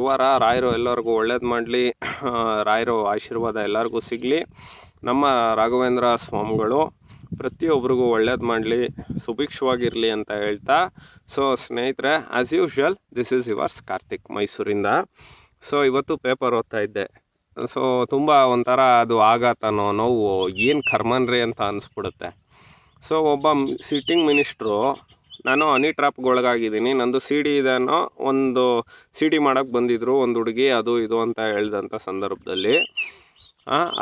ಗುರುವಾರ ರಾಯರು ಎಲ್ಲರಿಗೂ ಒಳ್ಳೇದು ಮಾಡಲಿ. ರಾಯರು ಆಶೀರ್ವಾದ ಎಲ್ಲರಿಗೂ ಸಿಗಲಿ. ನಮ್ಮ ರಾಘವೇಂದ್ರ ಸ್ವಾಮಿಗಳು ಪ್ರತಿಯೊಬ್ಬರಿಗೂ ಒಳ್ಳೇದು ಮಾಡಲಿ, ಸುಭಿಕ್ಷವಾಗಿರಲಿ ಅಂತ ಹೇಳ್ತಾ. ಸೊ ಸ್ನೇಹಿತರೆ as usual this is yours Karthik ಮೈಸೂರಿಂದ. ಸೊ ಇವತ್ತು ಪೇಪರ್ ಓದ್ತಾ ಇದ್ದೆ. ಸೊ ತುಂಬ ಒಂಥರ ಅದು ಆಘಾತನೋ ನೋವು, ಏನು ಕರ್ಮನ್ರಿ ಅಂತ ಅನಿಸ್ಬಿಡುತ್ತೆ. ಸೊ ಒಬ್ಬ ಸಿಟ್ಟಿಂಗ್ ಮಿನಿಸ್ಟ್ರು ನಾನು ಹನಿ ಟ್ರಾಪ್ಗೆ ಒಳಗಾಗಿದ್ದೀನಿ ನಂದು ಸಿ ಡಿ ಇದೆನೋ ಒಂದು ಸಿ ಡಿ ಮಾಡೋಕ್ಕೆ ಬಂದಿದ್ರು ಒಂದು ಹುಡುಗಿ, ಅದು ಇದು ಅಂತ ಹೇಳ್ದಂಥ ಸಂದರ್ಭದಲ್ಲಿ.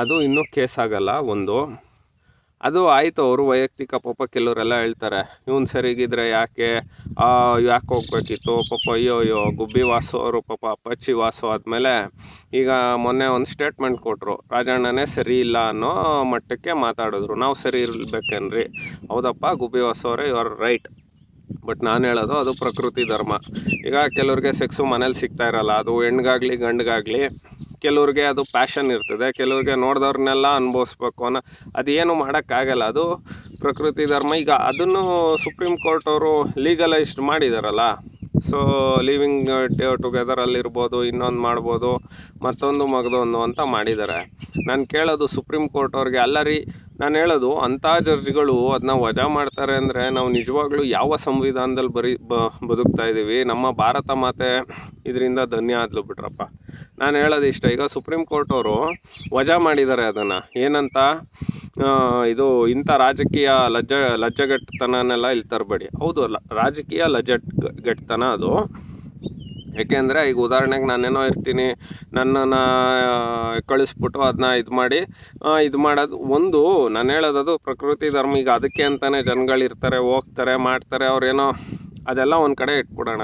ಅದು ಇನ್ನೂ ಕೇಸ್ ಆಗಲ್ಲ ಒಂದು. ಅದು ಆಯಿತು, ಅವರು ವೈಯಕ್ತಿಕ ಪಾಪ ಕೆಲವರೆಲ್ಲ ಹೇಳ್ತಾರೆ, ಇವನು ಸರಿಗಿದ್ರೆ ಯಾಕೆ ಯಾಕೆ ಹೋಗ್ಬೇಕಿತ್ತು? ಪಾಪ ಅಯ್ಯೋ ಅಯ್ಯೋ, ಗುಬ್ಬಿ ವಾಸು, ಅವರು ಪಾಪ ಅಪ್ಪಚ್ಚಿ ವಾಸು ಆದಮೇಲೆ ಈಗ ಮೊನ್ನೆ ಒಂದು ಸ್ಟೇಟ್ಮೆಂಟ್ ಕೊಟ್ಟರು ರಾಜಣ್ಣನೇ ಸರಿ ಇಲ್ಲ ಅನ್ನೋ ಮಟ್ಟಕ್ಕೆ ಮಾತಾಡಿದ್ರು. ನಾವು ಸರಿ ಇರಬೇಕೇನ್ರಿ? ಹೌದಪ್ಪ, ಗುಬ್ಬಿ ವಾಸು ಅವರೇ ಯು ಆರ್ ರೈಟ್ ಬಟ್ ನಾನು ಹೇಳೋದು ಅದು ಪ್ರಕೃತಿ ಧರ್ಮ. ಈಗ ಕೆಲವ್ರಿಗೆ ಸೆಕ್ಸು ಮನೇಲಿ ಸಿಗ್ತಾ ಇರಲ್ಲ, ಅದು ಹೆಣ್ಗಾಗಲಿ, ಗಂಡಗಾಗಲಿ, ಕೆಲವ್ರಿಗೆ ಅದು ಪ್ಯಾಷನ್ ಇರ್ತದೆ. ಕೆಲವ್ರಿಗೆ ನೋಡಿದವ್ರನ್ನೆಲ್ಲ ಅನುಭವಿಸ್ಬೇಕು ಅನ್ನೋ, ಅದೇನು ಮಾಡೋಕ್ಕಾಗಲ್ಲ. ಅದು ಪ್ರಕೃತಿ ಧರ್ಮ. ಈಗ ಅದನ್ನು ಸುಪ್ರೀಂ ಕೋರ್ಟ್ ಅವರು ಲೀಗಲೈಸ್ಡ್ ಮಾಡಿದಾರಲ್ಲ. ಸೊ ಲಿವಿಂಗ್ ಟುಗೆದರಲ್ಲಿರ್ಬೋದು ಇನ್ನೊಂದು ಮಾಡ್ಬೋದು, ಮತ್ತೊಂದು ಮಗದೊಂದು ಅಂತ ಮಾಡಿದ್ದಾರೆ ನಾನು ಕೇಳೋದು ಸುಪ್ರೀಂ ಕೋರ್ಟ್ ಅವ್ರಿಗೆ, ಅಲ್ಲ ರೀ ನಾನು ಹೇಳೋದು ಅಂಥ ಜಡ್ಜ್ಗಳು ಅದನ್ನ ವಜಾ ಮಾಡ್ತಾರೆ ಅಂದರೆ ನಾವು ನಿಜವಾಗ್ಲೂ ಯಾವ ಸಂವಿಧಾನದಲ್ಲಿ ಬರೀ ಬ, ಬದುಕ್ತಾ ಇದ್ದೀವಿ ನಮ್ಮ ಭಾರತ ಮಾತೆ ಇದರಿಂದ ಧನ್ಯ ಆದ್ಲು ಬಿಟ್ರಪ್ಪ. ನಾನು ಹೇಳೋದು ಇಷ್ಟ. ಈಗ ಸುಪ್ರೀಂ ಕೋರ್ಟ್ ಅವರು ವಜಾ ಮಾಡಿದ್ದಾರೆ ಅದನ್ನು. ಏನಂತ? ಇದು ಇಂಥ ರಾಜಕೀಯ ಲಜ್ಜ, ಲಜ್ಜಗಟ್ಟತನನೆಲ್ಲ ಇಲ್ಲಿ ತರಬೇಡಿ ಹೌದು ಅಲ್ಲ, ರಾಜಕೀಯ ಲಜ್ಜಟ್ ಗಟ್ಟತನ ಅದು. ಏಕೆಂದರೆ ಈಗ ಉದಾಹರಣೆಗೆ ನಾನೇನೋ ಇರ್ತೀನಿ, ನನ್ನನ್ನು ಕಳಿಸ್ಬಿಟ್ಟು ಅದನ್ನ ಇದು ಮಾಡಿ ಇದು ಮಾಡೋದು ಒಂದು ನಾನು ಹೇಳೋದದು ಪ್ರಕೃತಿ ಧರ್ಮ, ಈಗ ಅದಕ್ಕೆ ಅಂತಲೇ ಜನಗಳಿರ್ತಾರೆ ಹೋಗ್ತಾರೆ, ಮಾಡ್ತಾರೆ, ಅವ್ರೇನೋ ಅದೆಲ್ಲ ಒಂದು ಕಡೆ ಇಟ್ಬಿಡೋಣ.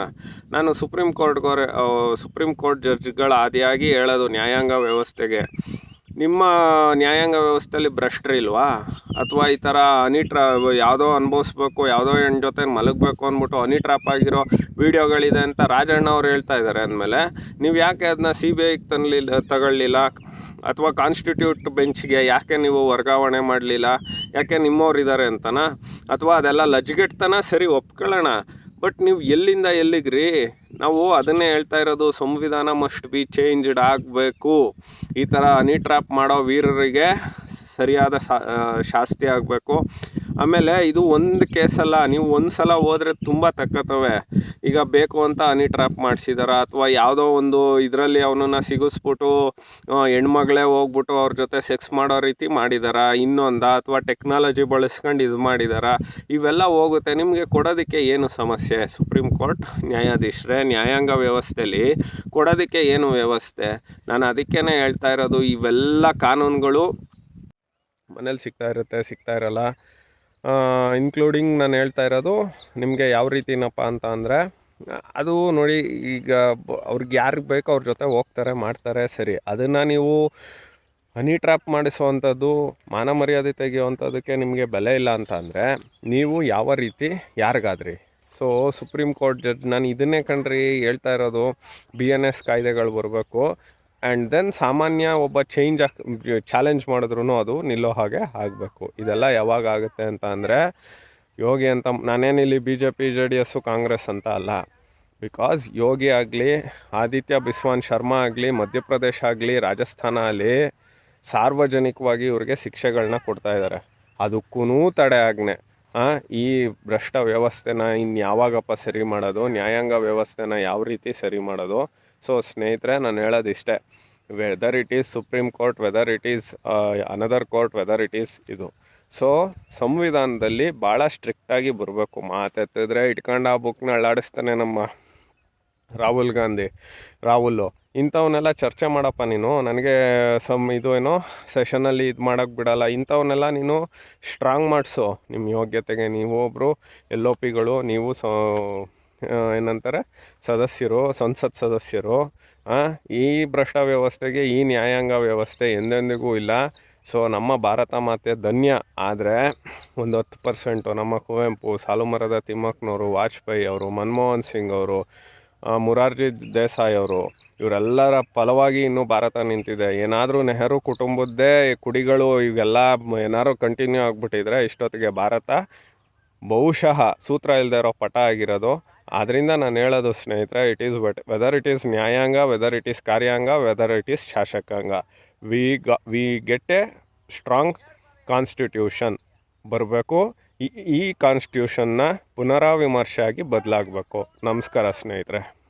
ನಾನು ಸುಪ್ರೀಂ ಕೋರ್ಟ್ಗೋರೆ ಸುಪ್ರೀಂ ಕೋರ್ಟ್ ಜಡ್ಜ್ಗಳ ಆದಿಯಾಗಿ ಹೇಳೋದು ನ್ಯಾಯಾಂಗ ವ್ಯವಸ್ಥೆಗೆ. ನಿಮ್ಮ ನ್ಯಾಯಾಂಗ ವ್ಯವಸ್ಥೆಯಲ್ಲಿ ಭ್ರಷ್ಟರಿಲ್ವಾ ಅಥವಾ ಈ ಥರ ಹನಿ ಟ್ರಾ ಯಾವುದೋ ಅನುಭವಿಸ್ಬೇಕು, ಯಾವುದೋ ಹೆಣ್ಣು ಜೊತೆ ಮಲಗಬೇಕು ಅಂದ್ಬಿಟ್ಟು ಹನಿ ಟ್ರಾಪ್ ಆಗಿರೋ ವೀಡಿಯೋಗಳಿದೆ ಅಂತ ರಾಜಣ್ಣ ಅವ್ರು ಹೇಳ್ತಾ ಇದ್ದಾರೆ ಅಂದಮೇಲೆ, ನೀವು ಯಾಕೆ ಅದನ್ನ ಸಿ ಬಿ ಐಗೆ ತನ್ನಲಿಲ್ಲ ತಗೊಳ್ಳಿಲ್ಲ? ಅಥವಾ ಕಾನ್ಸ್ಟಿಟ್ಯೂಟ್ ಬೆಂಚ್ಗೆ ಯಾಕೆ ನೀವು ವರ್ಗಾವಣೆ ಮಾಡಲಿಲ್ಲ? ಯಾಕೆ ನಿಮ್ಮವ್ರು ಇದ್ದಾರೆ ಅಂತನಾ? ಅಥವಾ ಅದೆಲ್ಲ ಲಜ್ಗೆಟ್ತನ ಸರಿ ಒಪ್ಕೊಳ್ಳೋಣ. ಬಟ್ ನೀವು ಎಲ್ಲಿಂದ ಎಲ್ಲಿಗ್ರಿ? ನಾವು ಅದನ್ನೇ ಹೇಳ್ತಾ ಇರೋದು, ಸಂವಿಧಾನ ಮಸ್ಟ್ ಬಿ ಚೇಂಜ್ಡ್ ಆಗಬೇಕು. ಈ ಥರ ಹನಿ ಟ್ರ್ಯಾಪ್ ಮಾಡೋ ವೀರರಿಗೆ ಸರಿಯಾದ ಶಾಸ್ತಿ ಆಗಬೇಕು. ಆಮೇಲೆ ಇದು ಒಂದು ಕೇಸಲ್ಲ ನೀವು ಒಂದು ಸಲ ಹೋದ್ರೆ ತುಂಬ ತಕ್ಕತ್ತವೆ ಈಗ ಬೇಕು ಅಂತ ಹನಿ ಟ್ರ್ಯಾಪ್ ಮಾಡಿಸಿದಾರ? ಅಥವಾ ಯಾವುದೋ ಒಂದು ಇದರಲ್ಲಿ ಅವನನ್ನು ಸಿಗಿಸ್ಬಿಟ್ಟು ಹೆಣ್ಮಗಳೇ ಹೋಗ್ಬಿಟ್ಟು ಅವ್ರ ಜೊತೆ ಸೆಕ್ಸ್ ಮಾಡೋ ರೀತಿ ಮಾಡಿದಾರ? ಇನ್ನೊಂದ? ಅಥವಾ ಟೆಕ್ನಾಲಜಿ ಬಳಸ್ಕೊಂಡು ಇದು ಮಾಡಿದಾರ? ಇವೆಲ್ಲ ಹೋಗುತ್ತೆ. ನಿಮಗೆ ಕೊಡೋದಕ್ಕೆ ಏನು ಸಮಸ್ಯೆ? ಸುಪ್ರೀಂ ಕೋರ್ಟ್ ನ್ಯಾಯಾಧೀಶರೇ, ನ್ಯಾಯಾಂಗ ವ್ಯವಸ್ಥೆಯಲ್ಲಿ ಕೊಡೋದಕ್ಕೆ ಏನು ವ್ಯವಸ್ಥೆ? ನಾನು ಅದಕ್ಕೇ ಹೇಳ್ತಾ ಇರೋದು, ಇವೆಲ್ಲ ಕಾನೂನುಗಳು ಮನೇಲಿ ಸಿಗ್ತಾ ಇರುತ್ತೆ, ಸಿಗ್ತಾ ಇರಲ್ಲ. ಇನ್ಕ್ಲೂಡಿಂಗ್ ನಾನು ಹೇಳ್ತಾ ಇರೋದು ನಿಮಗೆ ಯಾವ ರೀತಿನಪ್ಪ ಅಂತ ಅಂದರೆ, ಅದು ನೋಡಿ ಈಗ ಅವ್ರಿಗೆ ಯಾರಿಗೆ ಬೇಕೋ ಅವ್ರ ಜೊತೆ ಹೋಗ್ತಾರೆ, ಮಾಡ್ತಾರೆ, ಸರಿ. ಅದನ್ನು ನೀವು ಹನಿ ಟ್ರ್ಯಾಪ್ ಮಾಡಿಸುವಂಥದ್ದು, ಮಾನ ಮರ್ಯಾದೆ ತೆಗೆಯುವಂಥದ್ದಕ್ಕೆ ನಿಮಗೆ ಬೆಲೆ ಇಲ್ಲ ಅಂತ ಅಂದರೆ, ನೀವು ಯಾವ ರೀತಿ ಯಾರಿಗಾದ್ರಿ? ಸೊ ಸುಪ್ರೀಂ ಕೋರ್ಟ್ ಜಡ್ಜ್ ನಾನು ಇದನ್ನೇ ಕಣ್ರಿ ಹೇಳ್ತಾ ಇರೋದು ಬಿ ಎನ್ ಎಸ್ ಕಾಯ್ದೆಗಳು ಬರಬೇಕು. ಆ್ಯಂಡ್ ದೆನ್ ಸಾಮಾನ್ಯ ಒಬ್ಬ ಚೇಂಜ್ ಆಗಿ ಚಾಲೆಂಜ್ ಮಾಡಿದ್ರೂ ಅದು ನಿಲ್ಲೋ ಹಾಗೆ ಆಗಬೇಕು. ಇದೆಲ್ಲ ಯಾವಾಗ ಆಗುತ್ತೆ ಅಂತ ಅಂದರೆ, ಯೋಗಿ ಅಂತ, ನಾನೇನಿಲ್ಲಿ B J P J D S Congress ಅಂತ ಅಲ್ಲ. ಬಿಕಾಸ್ ಯೋಗಿ ಆಗಲಿ, ಆದಿತ್ಯ ಬಿಸ್ವಾನ್ ಶರ್ಮಾ ಆಗಲಿ, ಮಧ್ಯಪ್ರದೇಶ ಆಗಲಿ, ರಾಜಸ್ಥಾನ ಆಗಲಿ ಸಾರ್ವಜನಿಕವಾಗಿ ಇವ್ರಿಗೆ ಶಿಕ್ಷೆಗಳನ್ನ ಕೊಡ್ತಾ ಇದ್ದಾರೆ ಅದಕ್ಕೂ ತಡೆ ಆಜ್ಞೆ. ಈ ಭ್ರಷ್ಟ ವ್ಯವಸ್ಥೆನ ಇನ್ನು ಯಾವಾಗಪ್ಪ ಸರಿ ಮಾಡೋದು, ನ್ಯಾಯಾಂಗ ವ್ಯವಸ್ಥೆನ ಯಾವ ರೀತಿ ಸರಿ ಮಾಡೋದು ಸೊ ಸ್ನೇಹಿತರೆ, ನಾನು ಹೇಳೋದು ಇಷ್ಟೇ whether it is supreme court whether it is another court whether it is ಇದು. ಸೊ ಸಂವಿಧಾನದಲ್ಲಿ ಭಾಳ ಸ್ಟ್ರಿಕ್ಟಾಗಿ ಬರಬೇಕು. ಮಾತೆತ್ತಿದ್ರೆ ಇಟ್ಕೊಂಡು ಆ ಬುಕ್ನ ಅಳ್ಳಾಡಿಸ್ತಾನೆ ನಮ್ಮ ರಾಹುಲ್ ಗಾಂಧಿ ರಾಹುಲ್ಲು ಇಂಥವನ್ನೆಲ್ಲ ಚರ್ಚೆ ಮಾಡಪ್ಪ ನೀನು. ನನಗೆ ಸಮ್ ಇದು ಏನೋ ಸೆಷನಲ್ಲಿ ಇದು ಮಾಡೋಕ್ಕೆ ಬಿಡಲ್ಲ. ಇಂಥವನ್ನೆಲ್ಲ ನೀನು ಸ್ಟ್ರಾಂಗ್ ಮಾಡಿಸೋ. ನಿಮ್ಮ ಯೋಗ್ಯತೆಗೆ ನೀವು ಒಬ್ಬರು ಎಲ್ ಒ ಪಿಗಳು ನೀವು ಸ ಏನಂತಾರೆ? ಸದಸ್ಯರು, ಸಂಸತ್ ಸದಸ್ಯರು ಈ ಭ್ರಷ್ಟ ವ್ಯವಸ್ಥೆಗೆ, ಈ ನ್ಯಾಯಾಂಗ ವ್ಯವಸ್ಥೆ ಎಂದೆಂದಿಗೂ ಇಲ್ಲ. ಸೊ ನಮ್ಮ ಭಾರತ ಮಾತೆ ಧನ್ಯ. ಆದರೆ, ಒಂದು ಹತ್ತು ಪರ್ಸೆಂಟು ನಮ್ಮ ಕುವೆಂಪು, ಸಾಲುಮರದ ತಿಮ್ಮಕ್ಕನವರು, ವಾಜಪೇಯಿ ಅವರು, ಮನಮೋಹನ್ ಸಿಂಗ್ ಅವರು ಮುರಾರ್ಜಿ ದೇಸಾಯಿ ಅವರು, ಇವರೆಲ್ಲರ ಫಲವಾಗಿ ಇನ್ನೂ ಭಾರತ ನಿಂತಿದೆ. ಏನಾದರೂ ನೆಹರು ಕುಟುಂಬದ್ದೇ ಕುಡಿಗಳು ಇವೆಲ್ಲ ಏನಾದ್ರು ಕಂಟಿನ್ಯೂ ಆಗಿಬಿಟ್ಟಿದ್ರೆ, ಇಷ್ಟೊತ್ತಿಗೆ ಭಾರತ ಬಹುಶಃ ಸೂತ್ರ ಇಲ್ಲದೆ ಇರೋ ಪಟ ಆಗಿರೋದು. ಆದ್ದರಿಂದ ನಾನು ಹೇಳೋದು ಸ್ನೇಹಿತರೆ it is but whether it is ನ್ಯಾಯಾಂಗ ವೆದರ್ ಇಟ್ ಈಸ್ ಕಾರ್ಯಾಂಗ ವೆದರ್ ಇಟ್ ಈಸ್ ಶಾಸಕಾಂಗ. ವಿ ಗ we get a strong constitution ಬರಬೇಕು. ಈ ಕಾನ್ಸ್ಟಿಟ್ಯೂಷನ್ನ ಪುನರಾವಿಮರ್ಶೆ ಆಗಿ ಬದಲಾಗಬೇಕು. ನಮಸ್ಕಾರ ಸ್ನೇಹಿತರೆ.